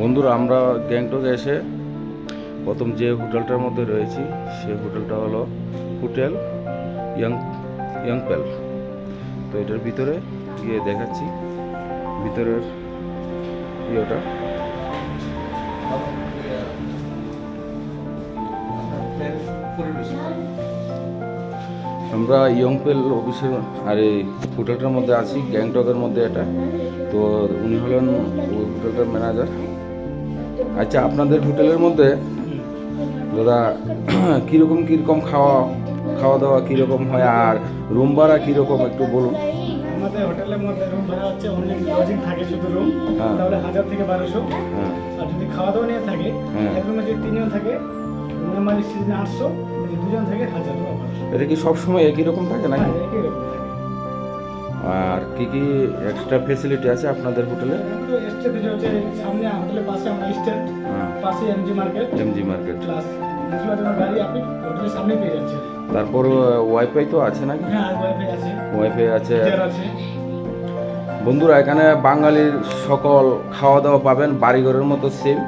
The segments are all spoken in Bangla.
বন্ধুরা, আমরা গ্যাংটকে এসে প্রথম যে হোটেলটার মধ্যে রয়েছি, সে হোটেলটা হলো হোটেল ইয়াং, ইয়াংপেল। তো এটার ভিতরে গিয়ে দেখাচ্ছি, ভিতরের ইয়েটা। আমরা ইয়ংপেল অফিসের আর এই হোটেলটার মধ্যে আছি, গ্যাংটকের মধ্যে এটা। তো উনি হলেন ওই হোটেলটার ম্যানেজার। আচ্ছা আপনাদের হোটেলের মধ্যে দাদা কীরকম কীরকম খাওয়া খাওয়া দাওয়া কীরকম হয় আর রুম ভাড়া কীরকম একটু বলুন? আমাদের হোটেলের মধ্যে রুম ভাড়া হচ্ছে অনলি লজিং থাকে শুধু রুম হ্যাঁ। তাহলে হাজার থেকে বারোশো। হ্যাঁ। আর যদি খাওয়া দাওয়া নিয়ে থাকে হ্যাঁ। এক রুমে যদি তিনজন থাকে সিজনে আটশো দুজন থাকে হাজার এটা কি সবসময় একই রকম থাকে নাকি? একই রকম থাকে। আর কি কি এক্সট্রা ফেসিলিটি আছে আপনাদের হোটেলে? এখন তো সামনে হোটেলের পাশে আমরা স্টেট হ্যাঁ। পাশে MG market MG market plus গাড়ি আপনি হোটেলের সামনে পেয়ে যাচ্ছেন। তারপর ওয়াইফাই তো আছে নাকি? হ্যাঁ ওয়াইফাই আছে। ওয়াইফাই আছে। বন্ধুরা এখানে বাঙালির সকল খাওয়া দাওয়া পাবেন বাড়িঘরের মতো সেম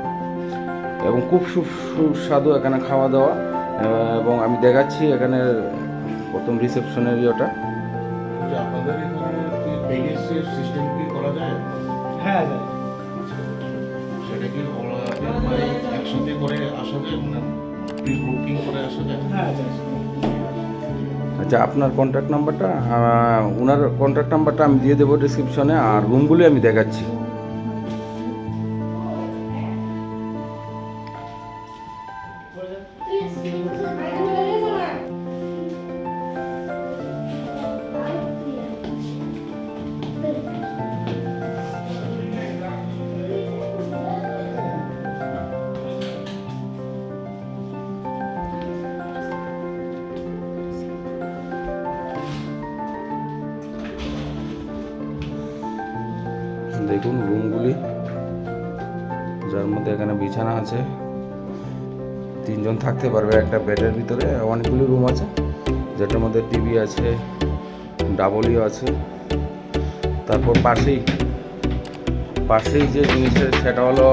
এবং খুব সুস্বাদু এখানে খাওয়া দাওয়া এবং আমি দেখাচ্ছি এখানে প্রথম রিসেপশনের ইয়েটা। সিস্টেম কি করা যায়? হ্যাঁ যায় সেটা কি ওরা মানে একসাথে করে আসা যায় মানে প্রি বুকিং করে আসা যায়? হ্যাঁ যায় আচ্ছা আপনার কন্ট্যাক্ট নাম্বারটা ওনার কন্ট্যাক্ট নাম্বারটা আমি দিয়ে দেবো ডিসক্রিপশনে আর রুমগুলি আমি দেখাচ্ছি। দেখুন রুমগুলি, যার মধ্যে এখানে বিছানা আছে। তিনজন থাকতে পারবে একটা বেডের ভিতরে অনেকগুলি রুম আছে, যেটার মধ্যে টিভি আছে ডাবলইও আছে। তারপর পাশেই পাশেই যে জিনিসের সেটা হলো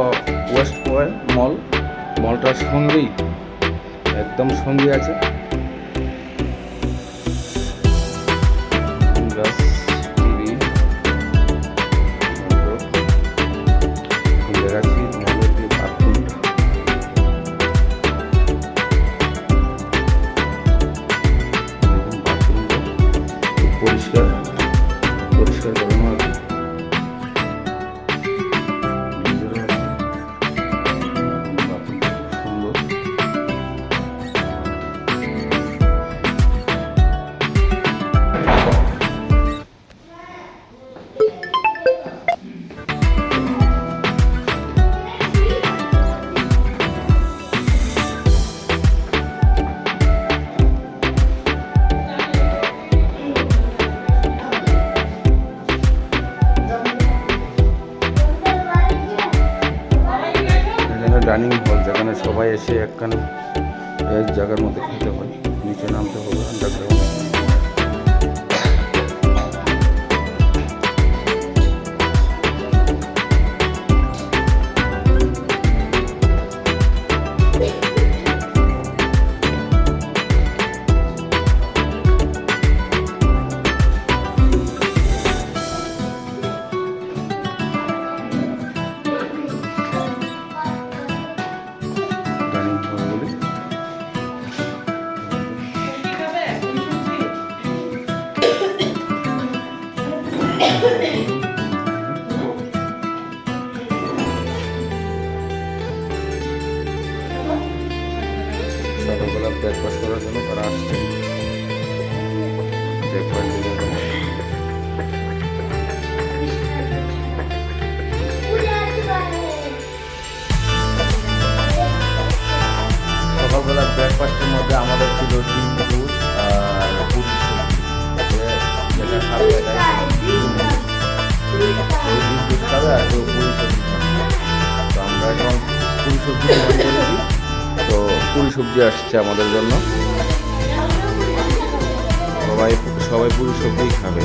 ওয়েস্ট পয়েন্ট মল। মলটার সঙ্গেই একদম সঙ্গে আছে। গ্লাস পরিষ্কার পরিষ্কার করানো ডাইনিং হল যেখানে সবাই এসে একখানে, এক জায়গার মধ্যে খেতে হয়, নিচে নামতে হবে আন্ডারগ্রাউন্ড সকালবেলা ব্রেকফাস্ট করার ব্রেকফাস্টের মধ্যে আমাদের ছিল ডিম খাবে আর পুরি সবজি তো আমরা এখন পুরি সবজি তো পুরি সবজি আসছে আমাদের জন্য। সবাই সবাই পুরি সবজিই খাবে।